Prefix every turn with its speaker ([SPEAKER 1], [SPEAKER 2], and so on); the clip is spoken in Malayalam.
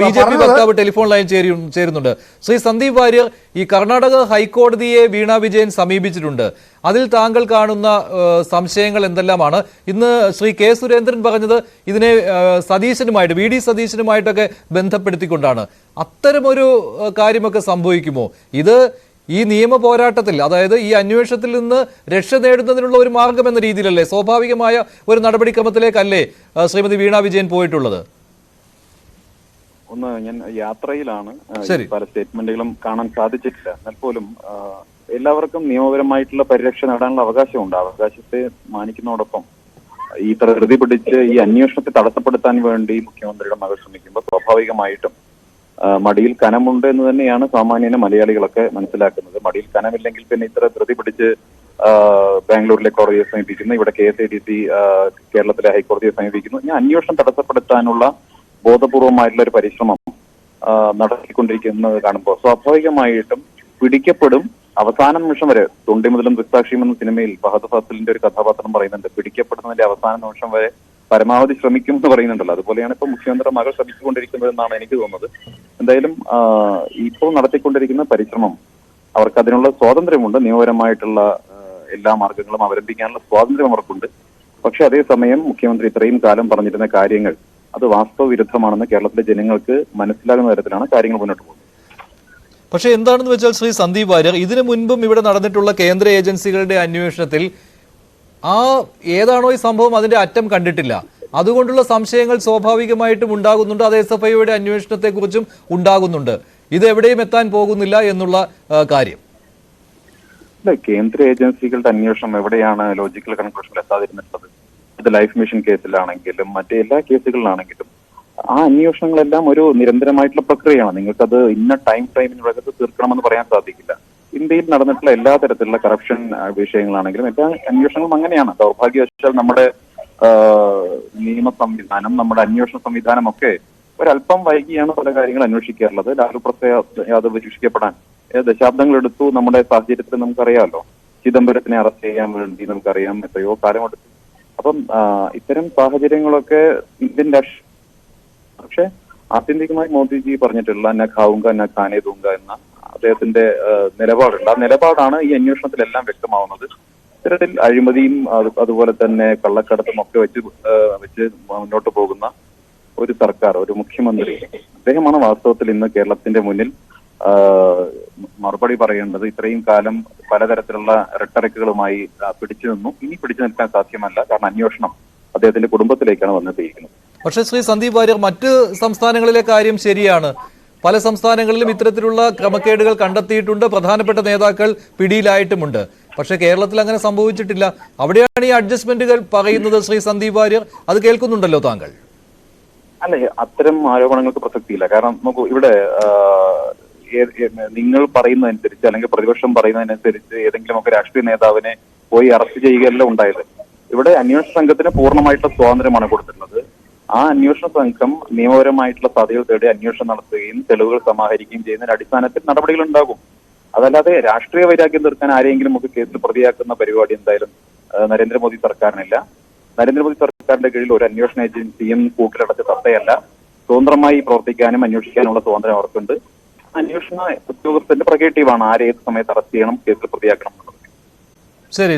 [SPEAKER 1] ബി ജെ പി വക്താവ് ടെലിഫോൺ ലൈൻ ചേരു- ചേരുന്നുണ്ട്. ശ്രീ സന്ദീപ് വാര്യർ ഈ കർണാടക ഹൈക്കോടതിയെ വീണ വിജയൻ സമീപിച്ചിട്ടുണ്ട്. അതിൽ താങ്കൾ കാണുന്ന സംശയങ്ങൾ എന്തെല്ലാമാണ്? ഇന്ന് ശ്രീ കെ സുരേന്ദ്രൻ പറഞ്ഞത് ഇതിനെ സതീശനുമായിട്ട് വി ഡി സതീശനുമായിട്ടൊക്കെ ബന്ധപ്പെടുത്തിക്കൊണ്ടാണ്. അത്തരമൊരു കാര്യമൊക്കെ സംഭവിക്കുമോ? ഇത് ഈ നിയമ പോരാട്ടത്തിൽ അതായത് ഈ അന്വേഷണത്തിൽ നിന്ന് രക്ഷ നേടുന്നതിനുള്ള ഒരു മാർഗം എന്ന രീതിയിലല്ലേ സ്വാഭാവികമായ ഒരു നടപടിക്രമത്തിലേക്കല്ലേ ശ്രീമതി വീണ വിജയൻ പോയിട്ടുള്ളത്?
[SPEAKER 2] ഒന്ന് ഞാൻ യാത്രയിലാണ്. പല സ്റ്റേറ്റ്മെന്റുകളും കാണാൻ സാധിച്ചിട്ടില്ല. എന്നാൽ പോലും എല്ലാവർക്കും നിയമപരമായിട്ടുള്ള പരിരക്ഷ നേടാനുള്ള അവകാശമുണ്ട് ഉണ്ട്. അവകാശത്തെ മാനിക്കുന്നതോടൊപ്പം ഈ പ്രകൃതി പിടിച്ച് ഈ അന്വേഷണത്തെ തടസ്സപ്പെടുത്താൻ വേണ്ടി മുഖ്യമന്ത്രിയുടെ മകൾ ശ്രമിക്കുമ്പോൾ സ്വാഭാവികമായിട്ടും മടിയിൽ കനമുണ്ട് എന്ന് തന്നെയാണ് സാമാന്യന മലയാളികളൊക്കെ മനസ്സിലാക്കുന്നത്. മടിയിൽ കനമില്ലെങ്കിൽ പിന്നെ ഇത്ര ധൃതി പിടിച്ച് ബാംഗ്ലൂരിലെ കോടതിയെ സമീപിക്കുന്നു. ഇവിടെ K S I D C കേരളത്തിലെ ഹൈക്കോടതിയെ സമീപിക്കുന്നു. ഞാൻ അന്വേഷണം തടസ്സപ്പെടുത്താനുള്ള ബോധപൂർവമായിട്ടുള്ള ഒരു പരിശ്രമം നടത്തിക്കൊണ്ടിരിക്കുന്നത് കാണുമ്പോൾ സ്വാഭാവികമായിട്ടും പിടിക്കപ്പെടും. അവസാന നിമിഷം വരെ തൊണ്ടി മുതലും ദൃക്സാക്ഷിയും എന്ന സിനിമയിൽ ഫഹദ് ഫസലിന്റെ ഒരു കഥാപാത്രം പറയുന്നുണ്ട്. പിടിക്കപ്പെടുന്നതിന്റെ അവസാന നിമിഷം വരെ പരമാവധി ശ്രമിക്കും എന്ന് പറയുന്നുണ്ടല്ലോ. അതുപോലെയാണ് ഇപ്പൊ മുഖ്യമന്ത്രി മകൾ ശ്രമിച്ചുകൊണ്ടിരിക്കുന്നത് എന്നാണ് എനിക്ക് തോന്നുന്നത്. എന്തായാലും ഇപ്പോൾ നടത്തിക്കൊണ്ടിരിക്കുന്ന പരിശ്രമം അവർക്ക് അതിനുള്ള സ്വാതന്ത്ര്യമുണ്ട്. നിയമപരമായിട്ടുള്ള എല്ലാ മാർഗങ്ങളും അവലംബിക്കാനുള്ള സ്വാതന്ത്ര്യം അവർക്കുണ്ട്. പക്ഷെ അതേസമയം മുഖ്യമന്ത്രി ഇത്രയും കാലം പറഞ്ഞിരുന്ന കാര്യങ്ങൾ അത് വാസ്തവ വിരുദ്ധമാണെന്ന് കേരളത്തിലെ ജനങ്ങൾക്ക് മനസ്സിലാകുന്ന തരത്തിലാണ് കാര്യങ്ങൾ മുന്നോട്ട് പോകുന്നത്.
[SPEAKER 1] പക്ഷേ എന്താണെന്ന് വെച്ചാൽ ശ്രീ സന്ദീപ് വാര്യർ ഇതിനു മുൻപും ഇവിടെ നടന്നിട്ടുള്ള കേന്ദ്ര ഏജൻസികളുടെ അന്വേഷണത്തിൽ ആ ഏതാണോ ഈ സംഭവം അതിന്റെ അറ്റം കണ്ടിട്ടില്ല. അതുകൊണ്ടുള്ള സംശയങ്ങൾ സ്വാഭാവികമായിട്ടും ഉണ്ടാകുന്നുണ്ട്. അത് എസ് എഫ് ഐയുടെ അന്വേഷണത്തെക്കുറിച്ചും ഉണ്ടാകുന്നുണ്ട്. ഇത് എവിടെയും എത്താൻ പോകുന്നില്ല എന്നുള്ള കാര്യം.
[SPEAKER 2] അല്ല കേന്ദ്ര ഏജൻസികളുടെ അന്വേഷണം എവിടെയാണ് ലോജിക്കൽ കൺക്ലൂഷൻ എത്താതിരുന്നിട്ടുള്ളത്? ഇത് ലൈഫ് മിഷൻ കേസിലാണെങ്കിലും മറ്റേ എല്ലാ കേസുകളിലാണെങ്കിലും ആ അന്വേഷണങ്ങളെല്ലാം ഒരു നിരന്തരമായിട്ടുള്ള പ്രക്രിയയാണ്. നിങ്ങൾക്കത് ഇന്ന ടൈം ഫ്രെയിമിനകത്ത് തീർക്കണമെന്ന് പറയാൻ സാധിക്കില്ല. ഇന്ത്യയിൽ നടന്നിട്ടുള്ള എല്ലാ തരത്തിലുള്ള കറപ്ഷൻ വിഷയങ്ങളാണെങ്കിലും എല്ലാ അന്വേഷണങ്ങളും അങ്ങനെയാണ്. ദൗർഭാഗ്യവശാൽ നമ്മുടെ നിയമ സംവിധാനം നമ്മുടെ അന്വേഷണ സംവിധാനം ഒക്കെ ഒരല്പം വൈകിയാണ് പല കാര്യങ്ങൾ അന്വേഷിക്കാറുള്ളത്. ലാലു പ്രസാദ് യാദവ് ശിക്ഷിക്കപ്പെടാൻ ദശാബ്ദങ്ങൾ എടുത്തു. നമ്മുടെ സാഹചര്യത്തിൽ നമുക്കറിയാമല്ലോ ചിദംബരത്തിനെ അറസ്റ്റ് ചെയ്യാൻ വേണ്ടി നമുക്കറിയാം. എത്രയോ കാലമെടുത്തു അപ്പം ഇത്തരം സാഹചര്യങ്ങളൊക്കെ ഇന്ത്യൻ രാഷ്ട്രീയ പക്ഷെ ആത്യന്തികമായി മോദിജി പറഞ്ഞിട്ടുള്ള ന ഖാവുങ്ക ന ഖാനെ തൂങ്ക എന്ന അദ്ദേഹത്തിന്റെ നിലപാടുണ്ട്. ആ നിലപാടാണ് ഈ അന്വേഷണത്തിലെല്ലാം വ്യക്തമാവുന്നത്. ഇത്തരത്തിൽ അഴിമതിയും അതുപോലെ തന്നെ കള്ളക്കടത്തും ഒക്കെ വെച്ച് വെച്ച് മുന്നോട്ട് പോകുന്ന ഒരു സർക്കാർ ഒരു മുഖ്യമന്ത്രി അദ്ദേഹമാണ് വാസ്തവത്തിൽ ഇന്ന് കേരളത്തിന്റെ മുന്നിൽ മറുപടി പറയേണ്ടത് ഇത്രയും കാലം പലതരത്തിലുള്ള റിട്ടറിക്കുകളുമായി പിടിച്ചു നിന്നു. ഇനി പിടിച്ചു നിൽക്കാൻ സാധ്യമല്ല. കാരണം അന്വേഷണം അദ്ദേഹത്തിന്റെ കുടുംബത്തിലേക്കാണ് വന്നെത്തിയിരിക്കുന്നത്
[SPEAKER 1] പക്ഷേ ശ്രീ സന്ദീപ് വാര്യർ മറ്റ് സംസ്ഥാനങ്ങളിലെ കാര്യം ശരിയാണ്. പല സംസ്ഥാനങ്ങളിലും ഇത്തരത്തിലുള്ള ക്രമക്കേടുകൾ കണ്ടെത്തിയിട്ടുണ്ട്. പ്രധാനപ്പെട്ട നേതാക്കൾ പിടിയിലായിട്ടുമുണ്ട്. പക്ഷേ കേരളത്തിൽ അങ്ങനെ സംഭവിച്ചിട്ടില്ല. അവിടെയാണ് ഈ അഡ്ജസ്റ്റ്മെന്റുകൾ പറയുന്നത് ശ്രീ സന്ദീപ് വാര്യർ. അത് കേൾക്കുന്നുണ്ടല്ലോ താങ്കൾ.
[SPEAKER 2] അല്ല അത്തരം ആരോപണങ്ങൾക്ക് പ്രസക്തിയില്ല. കാരണം നോക്കൂ ഇവിടെ നിങ്ങൾ പറയുന്നതനുസരിച്ച് അല്ലെങ്കിൽ പ്രതിപക്ഷം പറയുന്നതനുസരിച്ച് ഏതെങ്കിലും ഒക്കെ രാഷ്ട്രീയ നേതാവിനെ പോയി അറസ്റ്റ് ചെയ്യുകയല്ല ഉണ്ടായത്. ഇവിടെ അന്വേഷണ സംഘത്തിന് പൂർണമായിട്ടുള്ള സ്വാതന്ത്ര്യമാണ് കൊടുത്തിട്ടുള്ളത്. ആ അന്വേഷണ സംഘം നിയമപരമായിട്ടുള്ള സാധ്യതകൾ തേടി അന്വേഷണം നടത്തുകയും തെളിവുകൾ സമാഹരിക്കുകയും ചെയ്യുന്നതിന് അടിസ്ഥാനത്തിൽ നടപടികൾ ഉണ്ടാകും. അതല്ലാതെ രാഷ്ട്രീയ വൈരാഗ്യം തീർക്കാൻ ആരെങ്കിലും ഒക്കെ കേസിൽ പ്രതിയാക്കുന്ന പരിപാടി എന്തായാലും നരേന്ദ്രമോദി സർക്കാരിനില്ല. നരേന്ദ്രമോദി സർക്കാരിന്റെ കീഴിൽ ഒരു അന്വേഷണ ഏജൻസിയും കൂട്ടിലടച്ച തത്തയല്ല. സ്വതന്ത്രമായി പ്രവർത്തിക്കാനും അന്വേഷിക്കാനുമുള്ള സ്വാതന്ത്ര്യം അവർക്കുണ്ട്. അന്വേഷണ ഉദ്യോഗസ്ഥന്റെ പ്രകേറ്റീവാണ് ആരെ ഏത് സമയത്ത് അറസ്റ്റ് ചെയ്യണം കേസിൽ പ്രതിയാക്കണം
[SPEAKER 1] ശരി